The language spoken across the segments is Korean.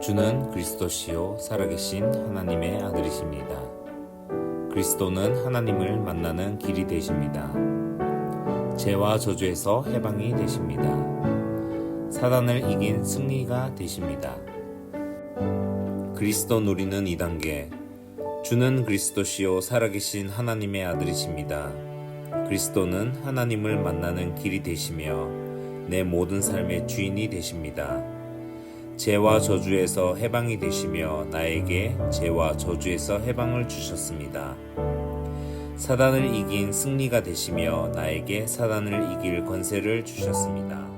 주는 그리스도시요 살아계신 하나님의 아들이십니다. 그리스도는 하나님을 만나는 길이 되십니다. 죄와 저주에서 해방이 되십니다. 사단을 이긴 승리가 되십니다. 그리스도 누리는 2단계 주는 그리스도시요 살아계신 하나님의 아들이십니다. 그리스도는 하나님을 만나는 길이 되시며 내 모든 삶의 주인이 되십니다. 죄와 저주에서 해방이 되시며 나에게 죄와 저주에서 해방을 주셨습니다. 사단을 이긴 승리가 되시며 나에게 사단을 이길 권세를 주셨습니다.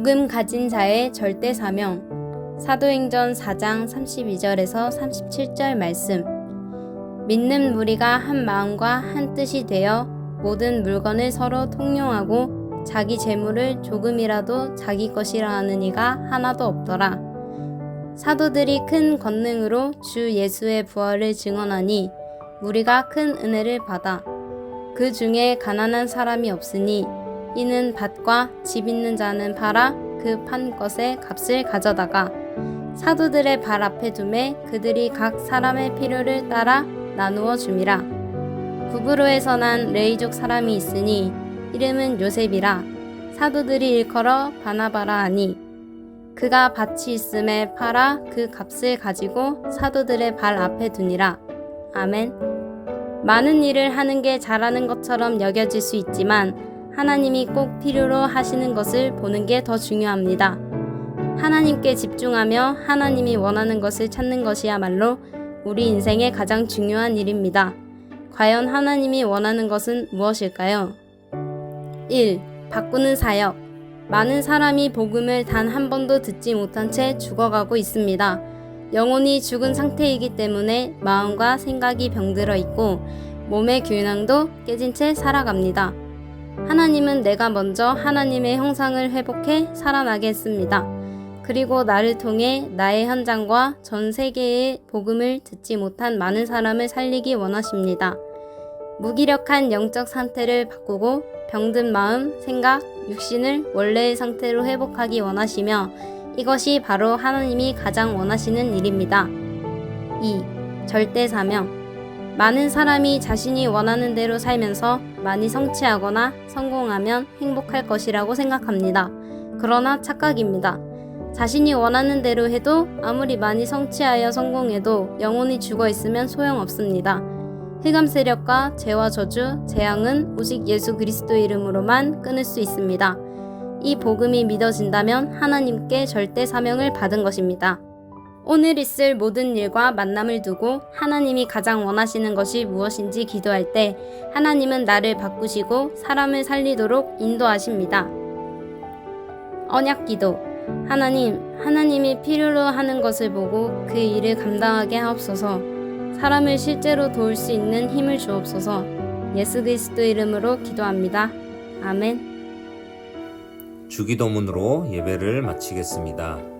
복음 가진 자의 절대 사명. 사도행전 4장 32절에서 37절 말씀. 믿는 무리가 한 마음과 한 뜻이 되어 모든 물건을 서로 통용하고 자기 재물을 조금이라도 자기 것이라 하는 이가 하나도 없더라. 사도들이 큰 권능으로 주 예수의 부활을 증언하니 무리가 큰 은혜를 받아 그 중에 가난한 사람이 없으니 이는 밭과 집 있는 자는 팔아 그 판 것의 값을 가져다가 사도들의 발 앞에 두매 그들이 각 사람의 필요를 따라 나누어 줌이라. 구브로에서 난 레이족 사람이 있으니 이름은 요셉이라. 사도들이 일컬어 바나바라 하니 그가 밭이 있음에 팔아 그 값을 가지고 사도들의 발 앞에 두니라. 아멘. 많은 일을 하는 게 잘하는 것처럼 여겨질 수 있지만 하나님이 꼭 필요로 하시는 것을 보는 게 더 중요합니다. 하나님께 집중하며 하나님이 원하는 것을 찾는 것이야말로 우리 인생의 가장 중요한 일입니다. 과연 하나님이 원하는 것은 무엇일까요? 1. 바꾸는 사역. 많은 사람이 복음을 단 한 번도 듣지 못한 채 죽어가고 있습니다. 영혼이 죽은 상태이기 때문에 마음과 생각이 병들어 있고 몸의 균형도 깨진 채 살아갑니다. 하나님은 내가 먼저 하나님의 형상을 회복해 살아나게 했습니다. 그리고 나를 통해 나의 현장과 전 세계의 복음을 듣지 못한 많은 사람을 살리기 원하십니다. 무기력한 영적 상태를 바꾸고 병든 마음, 생각, 육신을 원래의 상태로 회복하기 원하시며 이것이 바로 하나님이 가장 원하시는 일입니다. 2. 절대 사명. 많은 사람이 자신이 원하는 대로 살면서 많이 성취하거나 성공하면 행복할 것이라고 생각합니다. 그러나 착각입니다. 자신이 원하는 대로 해도 아무리 많이 성취하여 성공해도 영혼이 죽어 있으면 소용없습니다. 흑암 세력과 죄와 저주, 재앙은 오직 예수 그리스도 이름으로만 끊을 수 있습니다. 이 복음이 믿어진다면 하나님께 절대 사명을 받은 것입니다. 오늘 있을 모든 일과 만남을 두고 하나님이 가장 원하시는 것이 무엇인지 기도할 때 하나님은 나를 바꾸시고 사람을 살리도록 인도하십니다. 언약 기도. 하나님, 하나님이 필요로 하는 것을 보고 그 일을 감당하게 하옵소서. 사람을 실제로 도울 수 있는 힘을 주옵소서. 예수 그리스도 이름으로 기도합니다. 아멘. 주기도문으로 예배를 마치겠습니다.